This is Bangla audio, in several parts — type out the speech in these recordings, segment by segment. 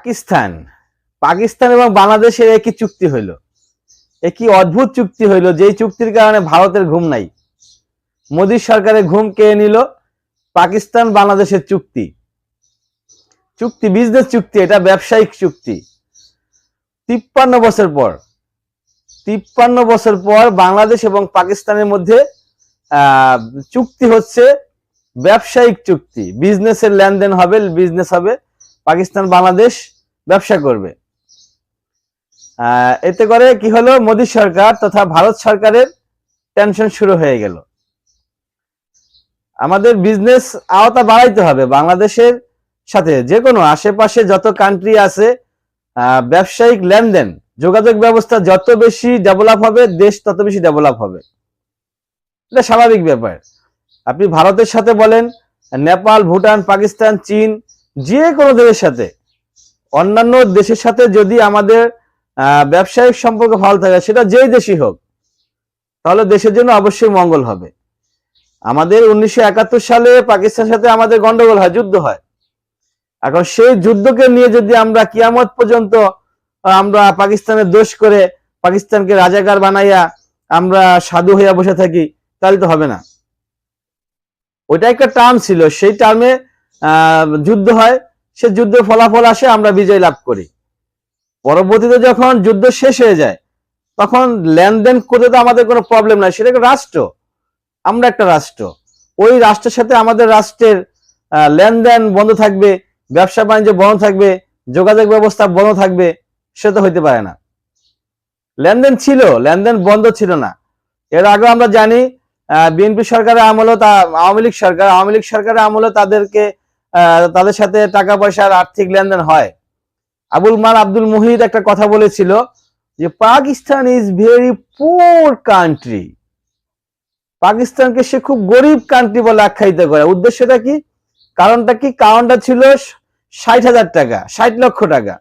পাকিস্তান। পাকিস্তান এবং বাংলাদেশের একই চুক্তি হইল। একই অদ্ভুত চুক্তি হইল, যেই চুক্তির কারণে ভারতের ঘুম নাই। মোদী সরকারের ঘুম কে নিল? পাকিস্তান, বাংলাদেশের চুক্তি। চুক্তি বিজনেস চুক্তি, এটা ব্যবসায়িক চুক্তি। তিপ্পান্ন বছর পর, তিপ্পান্ন বছর পর বাংলাদেশ এবং পাকিস্তানের মধ্যে চুক্তি হচ্ছে ব্যবসায়িক চুক্তি। বিজনেসের লেনদেন হবে বিজনেস হবে। পাকিস্তান, বাংলাদেশ ব্যবসা করবে। এতে করে কি হলো? মোদী সরকার তথা ভারত সরকারের টেনশন শুরু হয়ে গেল। আমাদের বিজনেস আওতা বাড়াইতে হবে বাংলাদেশের সাথে। যে কোনো আশেপাশে যত কান্ট্রি আছে ব্যবসায়িক লেনদেন, যোগাযোগ ব্যবস্থা যত বেশি ডেভেলপ হবে, দেশ তত বেশি ডেভেলপ হবে। এটা স্বাভাবিক ব্যাপার। আপনি ভারতের সাথে বলেন, নেপাল, ভুটান, পাকিস্তান, চীন যে কোনো দেশের সাথে অন্যান্য দেশের সাথে যদি আমাদের ব্যবসায়িক সম্পর্ক ভালো থাকে, সেটা যেই দেশই হোক, তাহলে দেশের জন্য অবশ্যই মঙ্গল হবে। আমাদের উনিশশো একাত্তর সালে পাকিস্তানের সাথে আমাদের গন্ডগোল হয়, যুদ্ধ হয়। এখন সেই যুদ্ধকে নিয়ে যদি আমরা কিয়ামত পর্যন্ত আমরা পাকিস্তানের দোষ করে পাকিস্তানকে রাজাকার বানাইয়া আমরা সাধু হইয়া বসে থাকি, তাহলে তো হবে না। ওইটা একটা টার্ম ছিল। সেই টার্মে যুদ্ধ হয়। সে যুদ্ধের ফলাফল আসে, আমরা বিজয় লাভ করি। পরবর্তীতে যখন যুদ্ধ শেষ হয়ে যায়, তখন লেনদেন করতে তো আমাদের কোনো প্রবলেম নাই। সেটা একটা রাষ্ট্র। আমরা একটা রাষ্ট্র। ওই রাষ্ট্রের সাথে আমাদের রাষ্ট্রের লেনদেন বন্ধ থাকবে, ব্যবসা বাণিজ্য বন্ধ থাকবে, যোগাযোগ ব্যবস্থা বন্ধ থাকবে সেটা হইতে পারে না। লেনদেন ছিল, লেনদেন বন্ধ ছিল না। এর আগে আমরা জানি বিএনপি সরকারের আমলে তা, আওয়ামী লীগ সরকার, আওয়ামী লীগ সরকারের আমলে তাদেরকে তাদের সাথে টাকা পয়সার আর্থিক লেনদেন হয়। আবুল মাল আব্দুল মুহিত একটা কথা বলেছিল যে, Pakistan is very poor country পাকিস্তানকে সে খুব গরিব কান্ট্রি বলে আখ্যায়িত করে। উদ্দেশ্যটা কি? কারণটা কি? কারণটা ছিল ষাট হাজার টাকা, ষাট লক্ষ টাকা।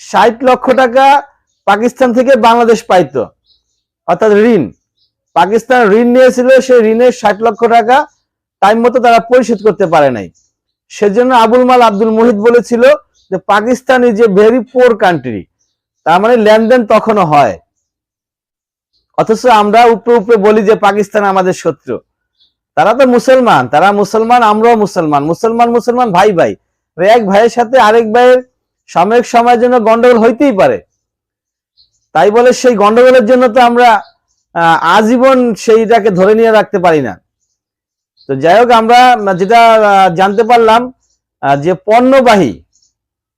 ষাট লক্ষ টাকা পাকিস্তান থেকে বাংলাদেশ পাইতো। অর্থাৎ ঋণ। পাকিস্তান ঋণ নিয়েছিল সেই ঋণের ষাট লক্ষ টাকা টাইম মতো তারা পরিশোধ করতে পারে নাই। সেজন্য আবুল মাল আব্দুল মুহিত বলেছিল যে Pakistan is a very poor country তার মানে লেনদেন তখনও হয়। অথচ আমরা উপরে উপরে বলি যে পাকিস্তান আমাদের শত্রু। তারা তো মুসলমান, তারা মুসলমান, আমরাও মুসলমান। মুসলমান মুসলমান, ভাই ভাই। এক ভাইয়ের সাথে আরেক ভাইয়ের সাময়িক সময়ের জন্য গন্ডগোল হইতেই পারে। তাই বলে সেই গন্ডগোলের জন্য তো আমরা আজীবন সেইটাকে ধরে নিয়ে রাখতে পারি না। তো যাই হোক, আমরা যেটা জানতে পারলাম যে পণ্যবাহী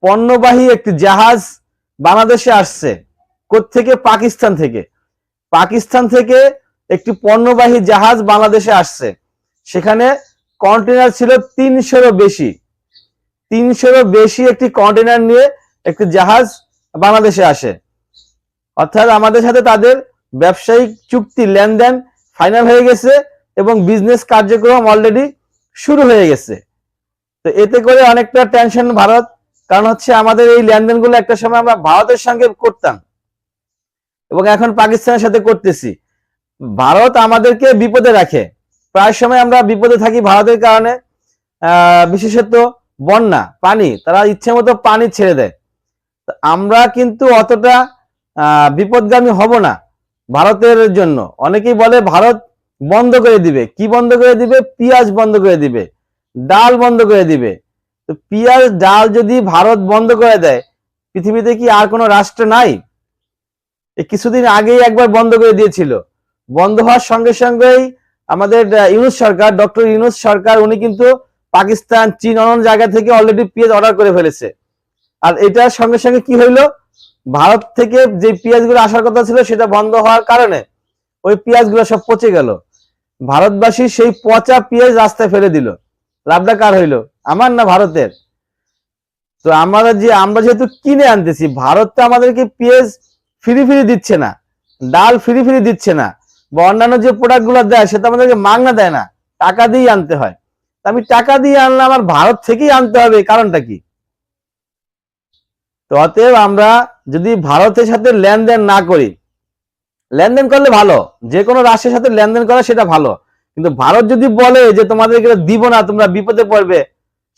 পণ্যবাহী একটি জাহাজ বাংলাদেশে আসছে। থেকে পাকিস্তান থেকে। পাকিস্তান থেকে একটি পণ্যবাহী জাহাজ বাংলাদেশে আসছে। সেখানে কন্টেনার ছিল তিনশোরও বেশি। তিনশোরও বেশি একটি কন্টেনার নিয়ে একটি জাহাজ বাংলাদেশে আসে। অর্থাৎ আমাদের সাথে তাদের ব্যবসায়িক চুক্তি, লেনদেন ফাইনাল হয়ে গেছে। এবং বিজনেস কার্যক্রম অলরেডি শুরু হয়ে গেছে। তো এতে করে অনেকটা টেনশন ভারত, কারণ হচ্ছে আমাদের এই লেনদেনগুলো একটা সময় আমরা ভারতের সঙ্গে করতাম এবং এখন পাকিস্তানের সাথে করতেছি। ভারত আমাদেরকে বিপদে রাখে। প্রায় সময় আমরা বিপদে থাকি ভারতের কারণে। বিশেষত বন্যা, পানি, তারা ইচ্ছে মতো পানি ছেড়ে দেয়। আমরা কিন্তু অতটা বিপদগামী হব না ভারতের জন্য। অনেকেই বলে ভারত বন্ধ করে দিবে। কি বন্ধ করে দিবে? পিঁয়াজ বন্ধ করে দিবে। ডাল বন্ধ করে দিবে। তো পিঁয়াজ, ডাল যদি ভারত বন্ধ করে দেয়, পৃথিবীতে কি আর কোনো রাষ্ট্র নাই? কিছুদিন আগেই একবার বন্ধ করে দিয়েছিল। বন্ধ হওয়ার সঙ্গে সঙ্গেই আমাদের ইউনুস সরকার, ডক্টর ইউনুস সরকার, উনি কিন্তু পাকিস্তান, চীন অন্য জায়গা থেকে অলরেডি পেঁয়াজ অর্ডার করে ফেলেছে। আর এটার সঙ্গে সঙ্গে কি হইল? ভারত থেকে যে পেঁয়াজগুলো আসার কথা ছিল, সেটা বন্ধ হওয়ার কারণে ওই পেঁয়াজগুলো সব পচে গেল। ভারতবাসী সেই পচা পেঁয়াজ রাস্তায় ফেলে দিল। লাভটা কার হইল? আমার না ভারতের? তো আমরা যে, আমরা যেহেতু কিনে আনতেছি, ভারত তো আমাদেরকে পেঁয়াজ ফ্রি ফ্রি দিচ্ছে না, ডাল ফ্রি ফ্রি দিচ্ছে না, বা অন্যান্য যে প্রোডাক্টগুলো দেয়, সেটা আমাদেরকে মাগনা দেয় না, টাকা দিয়ে আনতে হয়। তা আমি টাকা দিয়ে আনলে আমার ভারত থেকেই আনতে হবে কারণটা কি? তো অতএব আমরা যদি ভারতের সাথে লেনদেন না করি লেনদেন করলে ভালো। যে কোনো রাষ্ট্রের সাথে লেনদেন করা সেটা ভালো। কিন্তু ভারত যদি বলে যে তোমাদেরকে দিব না, তোমরা বিপদে পড়বে,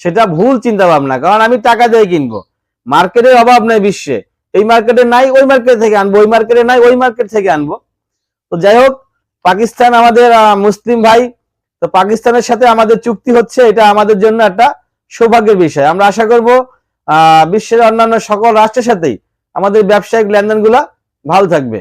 সেটা ভুল চিন্তা ভাবনা কারণ আমি টাকা দিয়ে কিনবো। মার্কেটের অভাব নাই বিশ্বে। এই মার্কেটে নাই, ওই মার্কেট থেকে আনব। ওই মার্কেটে নাই, ওই মার্কেট থেকে আনব। তো যাই হোক, পাকিস্তান আমাদের মুসলিম ভাই, তো পাকিস্তানের সাথে আমাদের চুক্তি হচ্ছে, এটা আমাদের জন্য একটা সৌভাগ্যের বিষয়। আমরা আশা করব বিশ্বের অন্যান্য সকল রাষ্ট্রের সাথেই আমাদের ব্যবসায়িক লেনদেনগুলা ভালো থাকবে।